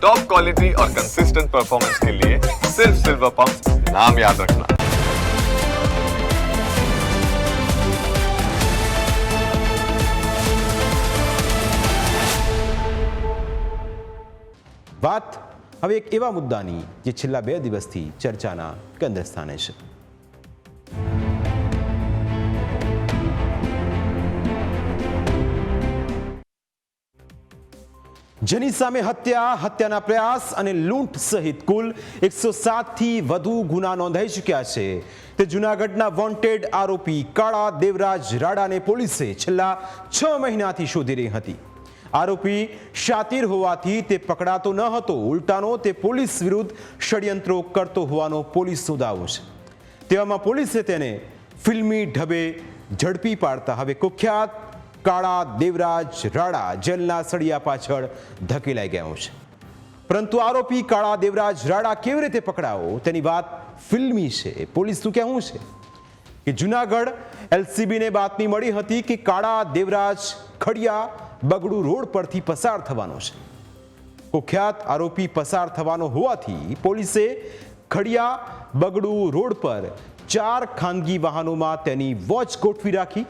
Top quality और consistent performance के लिए सिर्फ सिल्वर पंप नाम याद रखना વાત હવે એક એવા મુદ્દાની જે છેલ્લા બે દિવસથી ચર્ચાના કેન્દ્ર સ્થાને છે જેની સામે હત્યા, હત્યાના પ્રયાસ અને લૂંટ સહિત કુલ એકસો થી વધુ ગુના નોંધાઈ ચૂક્યા છે. તે જૂનાગઢના વોન્ટેડ આરોપી કાળા દેવરાજ રાડાને પોલીસે છેલ્લા છ મહિનાથી શોધી રહી હતી. આરોપી શાતીર હોવાથી તે પકડાતો ન હતો, ઉલટાનો તે પોલીસ વિરુદ્ધ ષડયંત્રો કરતો હોવાનો પોલીસનો દાવો છે. તેવામાં પોલીસે તેને ફિલ્મી ઢબે ઝડપી પાડતા હવે કુખ્યાત કાળા દેવરાજ રાડા જેલના સળિયા પાછળ ધકેલાઈ ગયો છે. પરંતુ આરોપી કાળા દેવરાજ રાડા કેવી રીતે પકડાવો? તેની વાત ફિલ્મી છે. પોલીસનું કહેવું છે કે જુનાગઢ એલસીબીને બાતમી મળી હતી કે કાળા દેવરાજ ખડિયા બગડુ રોડ પરથી પસાર થવાનો છે. કુખ્યાત આરોપી પસાર થવાનો હોવાથી પોલીસે ખડિયા બગડુ રોડ પર ચાર ખાનગી વાહનોમાં તેની વોચ ગોઠવી રાખી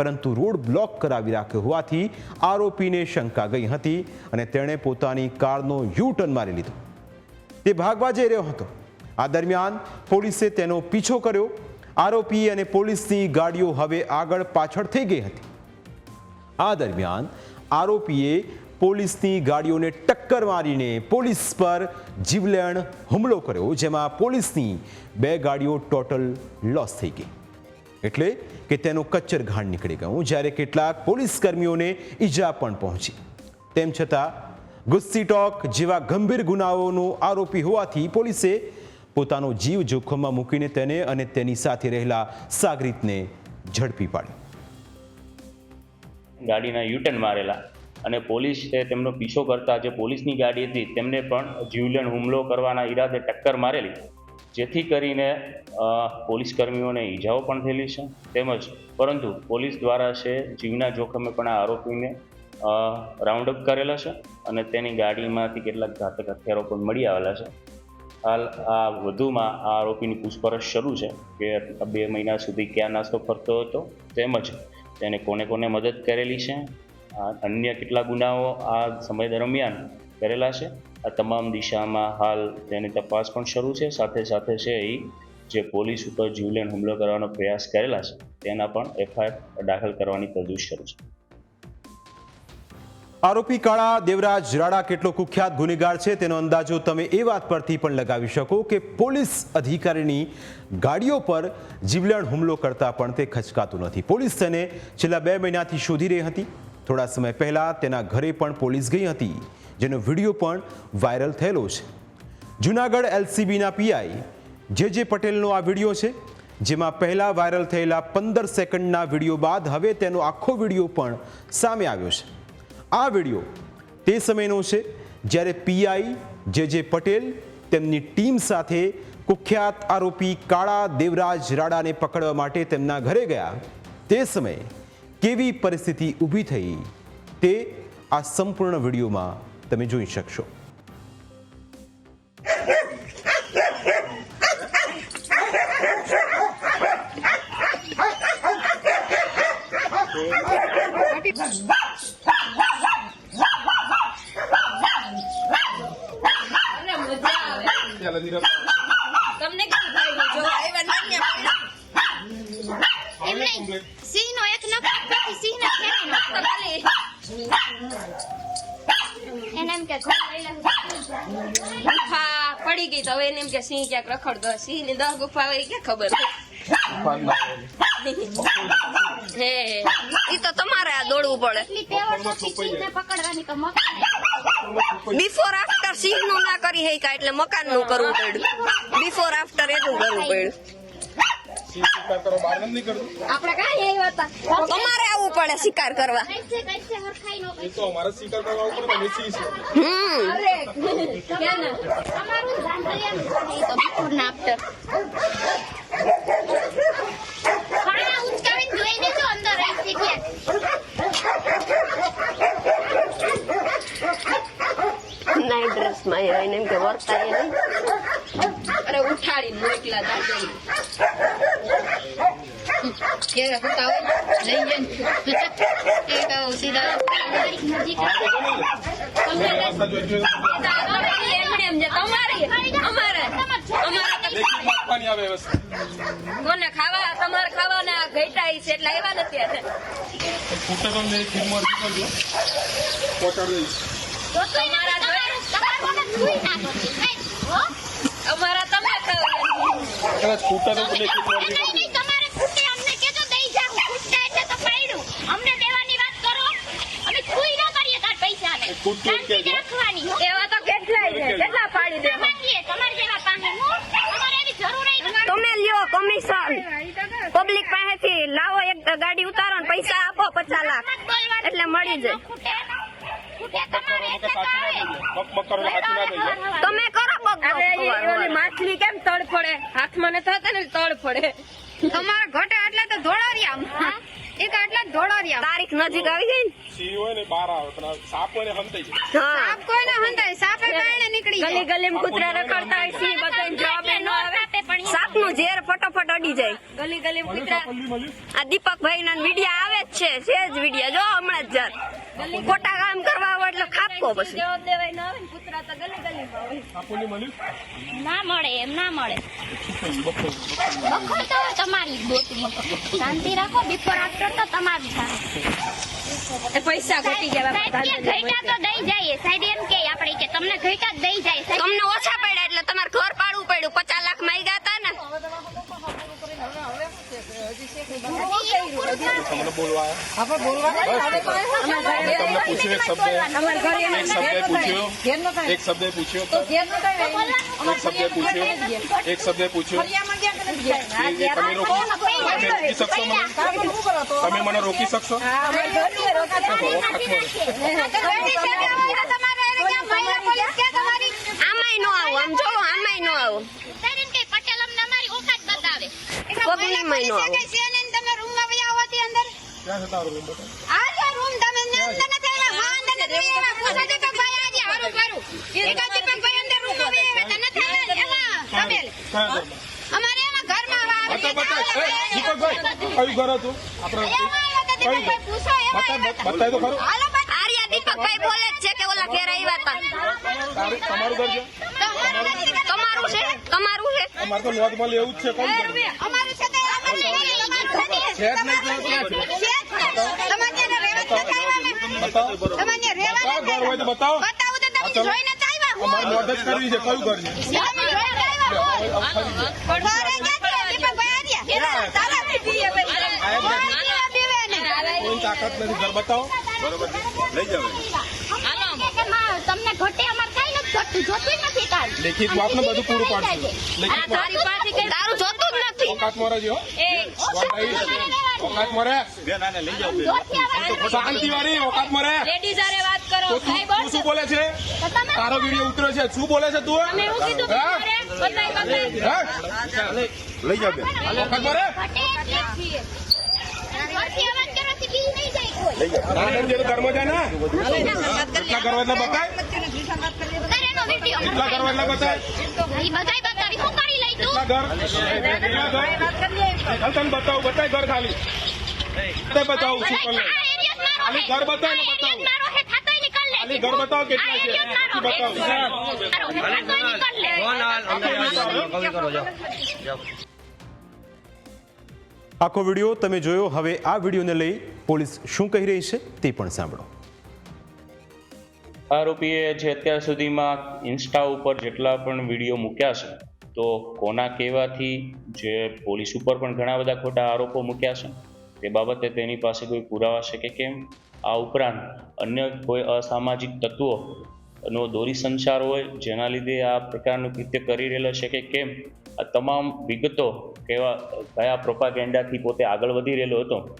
પરંતુ રોડ બ્લોક કરાવી રાખ્યો હોવાથી આરોપીને શંકા ગઈ હતી અને તેણે પોતાની કારનો યુ ટર્ન મારી લીધો. તે ભાગવા જઈ રહ્યો હતો. આ દરમિયાન પોલીસે તેનો પીછો કર્યો. આરોપી અને પોલીસની ગાડીઓ હવે આગળ પાછળ થઈ ગઈ હતી. આ દરમિયાન આરોપીએ પોલીસની ગાડીઓને ટક્કર મારીને પોલીસ પર જીવલેણ હુમલો કર્યો, જેમાં પોલીસની બે ગાડીઓ ટોટલ લોસ થઈ ગઈ. એટલે કે તેનો કચ્ચર ઘાણ નીકળી ગયું. જ્યારે કેટલાક પોલીસ કર્મીઓને ઈજા પણ પહોંચી. તેમ છતાં, ગુસ્સી ટોક જેવા ગંભીર ગુનાઓનો આરોપી હોવાથી પોલીસે પોતાનો જીવ જોખમમાં મૂકીને તેને અને તેની સાથે રહેલા સાગરીતને ઝડપી પાડી ગાડીના યુટર્ન મારેલા અને પોલીસે તેમનો પીછો કરતા જે પોલીસની ગાડી હતી, તેમને પણ જીવલેણ હુમલો કરવાના ઈરાદે ટક્કર મારેલી. જેથી કરીને પોલીસ કર્મીઓને ઈજાઓ પણ થયેલી છે. તેમજ, પરંતુ પોલીસ દ્વારા છે, જીવના જોખમે પણ આ આરોપીને રાઉન્ડ અપ કરેલા છે અને તેની ગાડીમાંથી કેટલાક ઘાતક હથિયારો પણ મળી આવેલા છે. હાલ, આ વધુમાં આ આરોપીની પૂછપરછ શરૂ છે કે બે મહિના સુધી ક્યાં નાસ્તો ફરતો હતો, તેમજ તેને કોને કોને મદદ કરેલી છે. અન્ય કેટલા ગુનાઓ આ સમય દરમિયાન કરેલા છે. આ તમામ દિશામાં હાલ તેની તપાસ પણ શરૂ છે. સાથે સાથે છે એ જે પોલીસ ઉપર જીવલેણ હુમલો કરવાનો પ્રયાસ કરેલા છે, તેના પણ એફઆઈઆર દાખલ કરવાની તજવીજ શરૂ છે. આરોપી કાળા દેવરાજ રાડા કેટલો કુખ્યાત ગુનેગાર છે તેનો અંદાજો તમે એ વાત પરથી પણ લગાવી શકો કે પોલીસ અધિકારીની ગાડીઓ પર જીવલેણ હુમલો કરતા પણ તે ખચકાતું નથી. પોલીસ તેને છેલ્લા બે મહિનાથી શોધી રહી હતી. થોડા સમય પહેલા તેના ઘરે પણ પોલીસ ગઈ હતી. જેનો વીડિયો પણ વાયરલ થયેલો છે. જુનાગઢ એલસીબીના પીઆઈ જે જે પટેલનો આ વીડિયો છે, જેમાં પહેલાં વાયરલ થયેલા પંદર સેકન્ડના વીડિયો બાદ હવે તેનો આખો વીડિયો પણ સામે આવ્યો છે. આ વીડિયો તે સમયનો છે, જ્યારે પીઆઈ જે જે પટેલ તેમની ટીમ સાથે કુખ્યાત આરોપી કાળા દેવરાજ રાડાને પકડવા માટે તેમના ઘરે ગયા, તે સમયે કેવી પરિસ્થિતિ ઊભી થઈ, તે આ સંપૂર્ણ વિડીયોમાં તમે જોઈ શકશો. તમને કેવું થાય જો આવ્યા નાન્ય એમ નહીં સિંહ નો એક નખ સિંહ ને નાખતો ખાલી એને એમ કે ગુફા પડી ગઈ તો હવે એને એમ કે સિંહ ક્યાંક રખડતો સિંહની દસ ગુફા હોય ક્યાં ખબર હે ઈ તો તમારે આ દોડવું પડે. બિફોર આફ્ટર સિંહનું ના કરી શક્યા એટલે મકાનનું કરવું પડ્યું. બિફોર આફ્ટર એટલું કરવું પડ્યું. આપણે કાંઈ આવ્યા હતા તમારે આવવું પડે શિકાર કરવા. નાઈટ ડ્રેસ હરખાઈ નો? કઈસે અમારા શિકાર કરવા નાઇટ એને એમ કે વર્તાય નહીં. અરે ઉઠાડીને મોકલા દાદા કે હોતા લઈ જઈને. એ સીધા તારીખ નજીક એમણે એમ જે તમારે અમારે અમારા તો આપવાની આવે વ્યવસ્થા કોને ખાવા તમારે ખાવાના ઘેટા છે એટલે આવ્યા નથી પહોંચાડી દઈશ તમારે મને સુઈ નાખો હો અમારા તમે ખાવા કદાચ ફૂટે તો પેલી તમારે ખૂટે. અમને કહેજો દઈ જા ખૂટે એટલે તો પાડ્યું. અમને દેવાની વાત કરો. અમે કોઈ ન કરીએ તાર પૈસાને. ખૂટતું જ શાંતિથી રાખવાની, એવા તો કેટલા છે. કેટલા પાડી દે માંગીએ, તમારે જેવા પાંગે, હો. અમારે એવી જરૂર નહીં. તમે લ્યો કમિશન પબ્લિક પાસેથી લાવો એક ગાડી ઉતારો ને પૈસા આપો પચાસ લાખ. એટલે મળી જાય. ખૂટે. ખૂટે તમારે એટલે ના તમે કરો ઓલી માછલી કેમ તળ પડે હાથમાં ને થતા ને તળ પડે તમારા ઘટે આટલા તો ધોળારિયા એક આટલા ધોળારિયા તારીખ નજીક આવી ગઈ ને? હોય ને બહાર આવે પણ સાપ હોય હંતાઈ જાય. સાપ કોઈને હંધાય સાપે કારણે નીકળી ગલી ગલી કૂતરા રખડતા હોય છે બધાને જવાબ ન આવે. સાપનું ઝેર ફટોફટ અડી જાય. ગલી ગલી કૂતરા આ દીપકભાઈ ના વિડિયા આવે જ છે છે જ વિડિયા. જો હમણાં જ જાત. ખોટા કામ કરવા એટલે ખાપકો પછી. જવાબ દેવાય ન આવે ને કૂતરા તો ગલી ગલી હોય. સાપોલી મળ્યું? ના મળે એમ ના મળે. બખોર તો તમારી દોતરી શાંતિ રાખો બિફોર આફ્ટર તો તમારી પૈસા ઘટી ગયા ઘટા તો દઈ જાય સાહેબ એમ કે આપણે કે તમને ઘટા જ દઈ જાય. તમને ઓછા પડ્યા એટલે તમારે ઘર પાડવું પડ્યું પચાસ લાખમાં ગયા હતા ને તમને બોલવા તમને પૂછ્યું એક શબ્દ. એક શબ્દે પૂછ્યો. એક શબ્દે પૂછ્યો. એક શબ્દે પૂછ્યો. એક શબ્દે પૂછ્યો. તમે રોકી શકશો મને? તમે મને રોકી શકશો? આમાંય નો આવો. આમ જો આમાંય નો આવો. પટેલ અમને અમારી ઓકાત બતાવે. પગલીમાંય નો આવું તમે રૂમમાં વયા હોતી અંદર ક્યાં છે તારો રૂમ આ જો રૂમ તમે ને અંદર નથી આવ્યા માં અંદર નથી પૂછો દીપકભાઈ આજે હારું કરું એકા દીપકભાઈ અંદર રૂમમાં વયા આવ્યા તા નથી એમાં તબેલ અમારે એમાં ઘરમાં આવે બતા બતા દીપક ભાઈ. કયું ઘર હતું? આપણે એમાં બતા બતાય તો ખરું હાલો આર્યા દીપકભાઈ બોલે છે કે ઓલા ઘેર આવ્યા હતા તમારું ઘર છે? તમારું છે તમારું છે? અમારે તો લોજમાં લેવું જ છે કોણ ઘર? અમારું છે તો છે. બતાવો. જોઈને અમારે લોજ કરવી છે કયું ઘર કોઈ તાકાત નથી ઘર બતાવો. તમને ઘટે અમારે કઈ નથી ઘટતું જોતું નથી કાલ લેખિત આપને બધું પૂરું પાડશે. લેખિત તારી પાસે કઈ તારું જોતું જ નથી. ઓકાત મોરે જો ઓકાત મોરે. શાંતિ વાળી ઓકાત મોરે. લેડીઝ આરે વાત કરો. તો તું શું બોલે છે? તારો વીડિયો ઉતર્યો છે. શું બોલે છે તું? મેં એવું કીધું બતાય બતાય લઈ જાવ બેન ઓકાત મોરે? ઘરથી અવાજ કરવાથી બી નહીં જાય કોઈ. તારે જે ઘરમાં જાય ને. કેટલા ઘર એટલે બતાય? એટલે બતાવી. હું કરી કેટલા ઘર? કેટલા ઘર? તને બતાવું બતાય ઘર ખાલી. બતાવું શું કરે આ એરિયા મારો ખાલી ઘર બતાવ ને બતાવું. મારો હે થાતોય નીકળ લે. ખાલી ઘર બતાવો કેટલા છે. પછી આખો વીડિયો તમે જોયો. હવે આ વિડીયોને લઈ પોલીસ શું કહી રહી છે તે પણ સાંભળો. આરોપીએ જે અત્યાર સુધીમાં ઇન્સ્ટા ઉપર જેટલા પણ વીડિયો મૂક્યા છે તો કોના કહેવાથી જે પોલીસ ઉપર પણ ઘણા બધા ખોટા આરોપો મૂક્યા છે? તે બાબતે તેની પાસે કોઈ પુરાવા છે કે કેમ? આ ઉપરાંત અન્ય કોઈ અસામાજિક તત્વો નો દોરી સંચાર હોય, જેના લીધે આ પ્રકારનું કૃત્ય કરી રહેલો છે કે કેમ? આ તમામ વિગતો કેવા કયા પ્રોપાગેન્ડાથી પોતે આગળ વધી રહેલો હતો?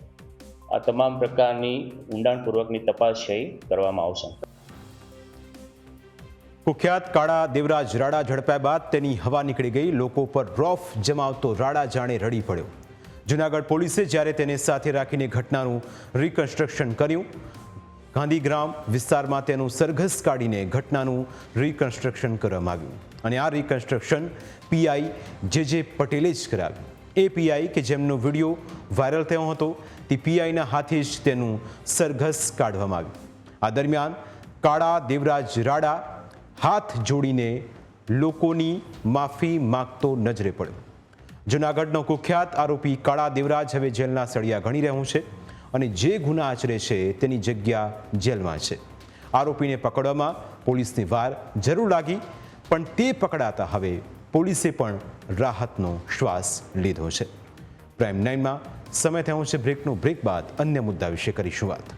આ તમામ પ્રકારની ઊંડાણપૂર્વકની તપાસ છે કરવામાં આવશે. કુખ્યાત કાળા દેવરાજ રાડા ઝડપાયા બાદ તેની હવા નીકળી ગઈ. લોકો પર રોફ જમાવતો રાડા જાણે રડી પડ્યો. જુનાગઢ પોલીસે જ્યારે તેને સાથે રાખીને ઘટનાનું રિકન્સ્ટ્રક્શન કર્યું, ગાંધીગ્રામ વિસ્તારમાં તેનું સરઘસ કાઢીને ઘટનાનું રિકન્સ્ટ્રક્શન કરવામાં આવ્યું અને આ રિકન્સ્ટ્રક્શન પીઆઈ જે જે પટેલે જ કરાવ્યું. એ પીઆઈ કે જેમનો વીડિયો વાયરલ થયો હતો, તે પીઆઈના હાથે જ તેનું સરઘસ કાઢવામાં આવ્યું. આ દરમિયાન કાળા દેવરાજ રાડા હાથ જોડીને લોકોની માફી માગતો નજરે પડ્યો. જૂનાગઢનો કુખ્યાત આરોપી કાળા દેવરાજ હવે જેલના સળિયા ગણી રહ્યું છે અને જે ગુના આચરે છે તેની જગ્યા જેલમાં છે. આરોપીને પકડવામાં પોલીસની વાર જરૂર લાગી, પણ તે પકડાતા હવે પોલીસે પણ રાહતનો શ્વાસ લીધો છે. પ્રાઇમ નાઇનમાં સમય થયો છે, બ્રેકનો બ્રેક બાદ અન્ય મુદ્દા વિશે કરીશું વાત.